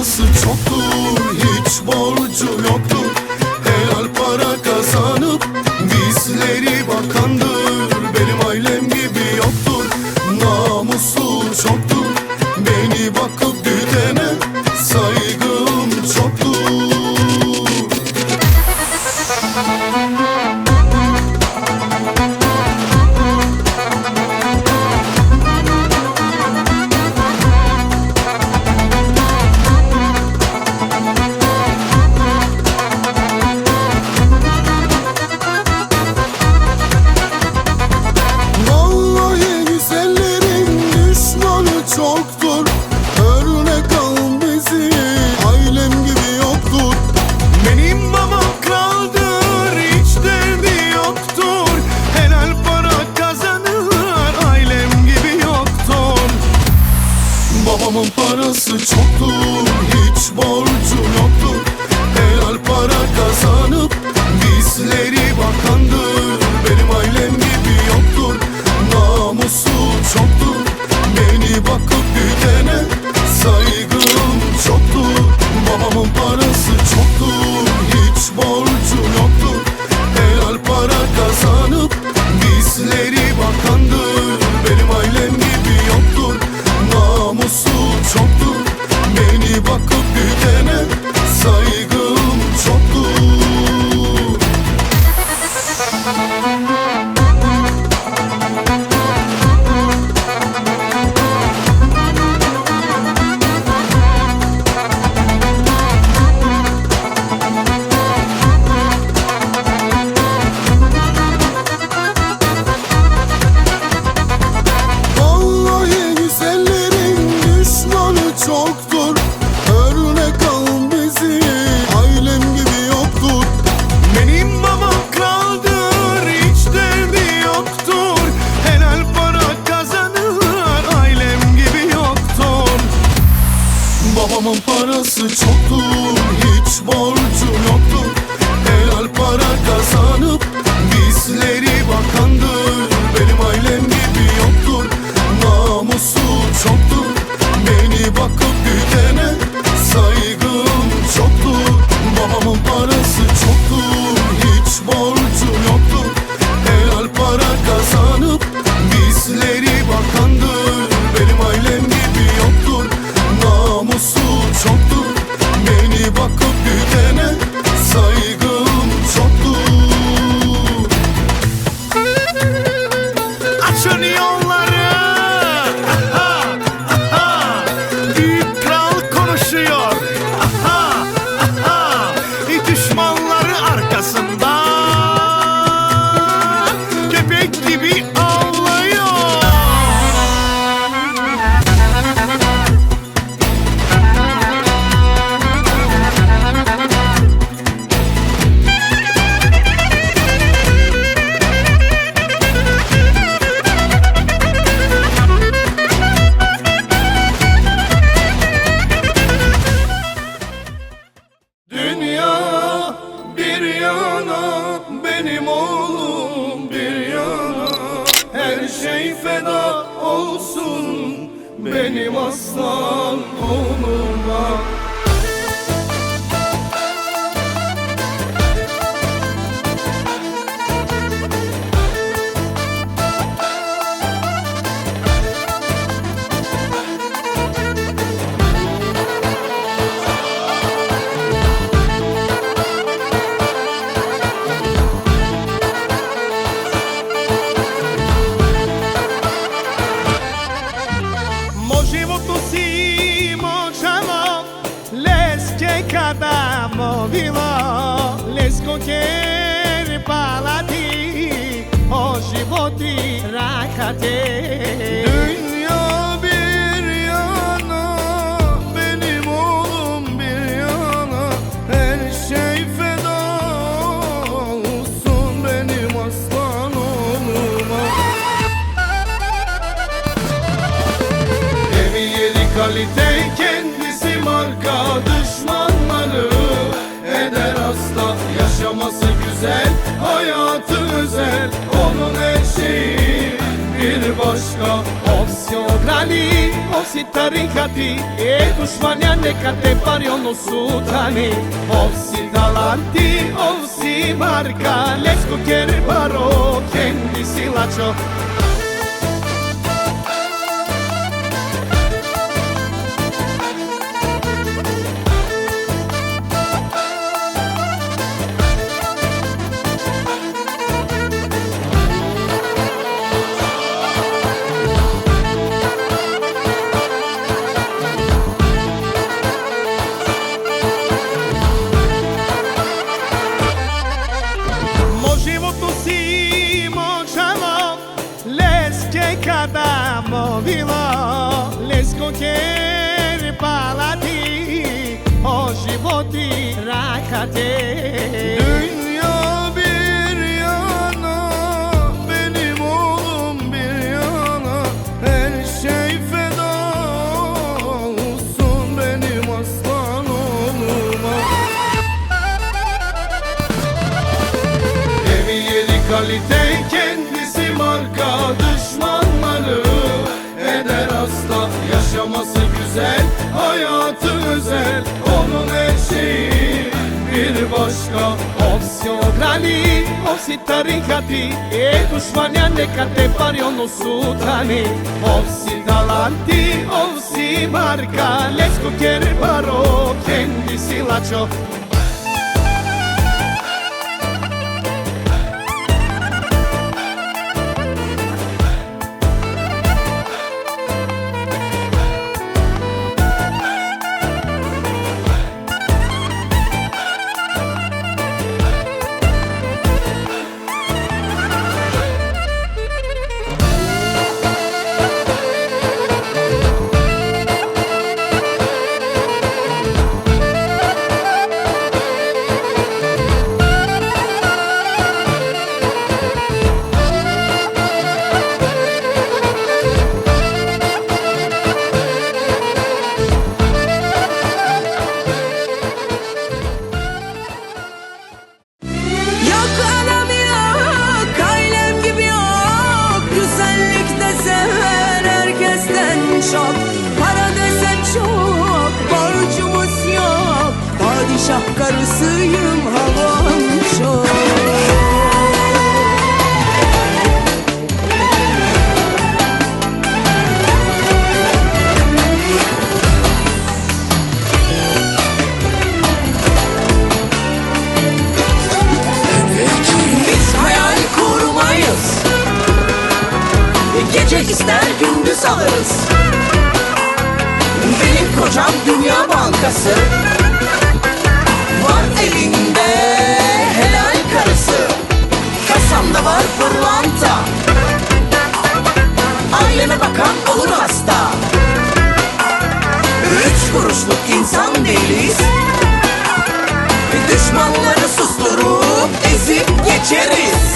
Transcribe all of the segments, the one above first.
parası çoktur Hiç borcu yoktur. small çok bakıp bitene benim aslan did πιο γλάνη Όσοι τα ρίχατοι έχουν σφανιά ναι κατεπάρει όνο σου τάνει Όσοι τα λαντή, όσοι μαρκα λέσκο και ρεμπαρό και özel Onun şeyi bir başka Osi ograni, osi tarikati E dušmanja neka te pari ono sutani Osi talanti, osi marka. Lesko kjer baro, kendi silačo Padişah karısıyım, havam çok. Gece ister gündüz alırız. Benim kocam Dünya Bankası elinde helal karısı. Kasamda var pırlanta. Aileme bakan olur hasta. Üç kuruşluk insan değiliz Düşmanları susturup ezip geçeriz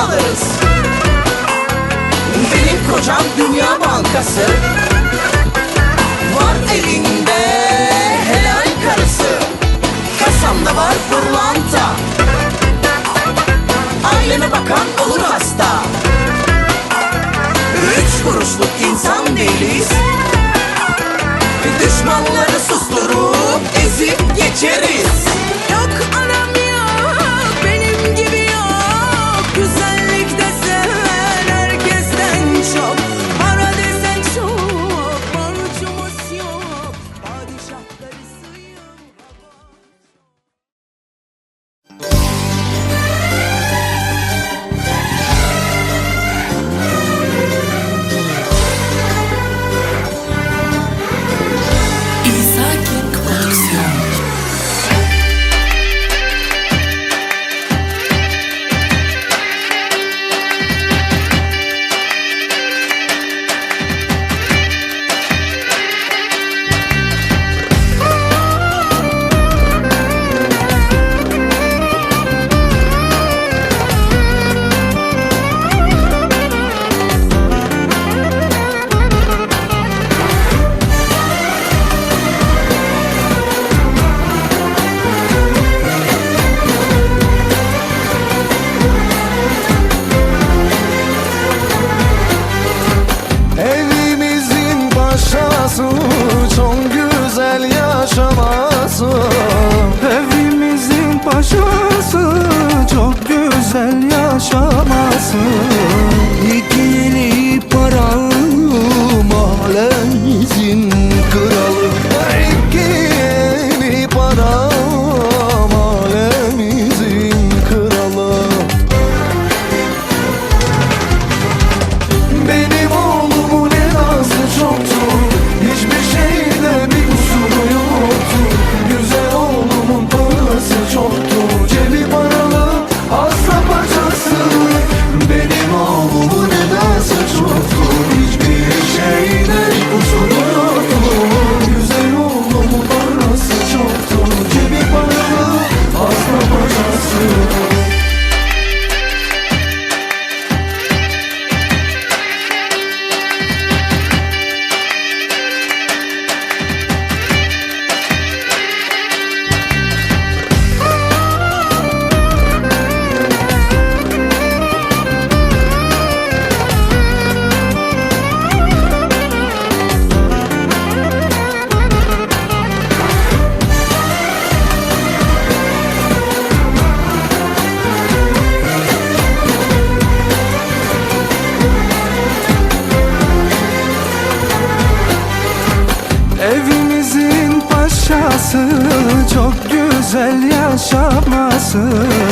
alırız. Benim kocam Dünya Bankası. Var elinde helal karısı. Kasamda var pırlanta. Aileme bakan olur hasta. Üç kuruşluk insan değiliz. Düşmanları susturup ezip geçeriz 死。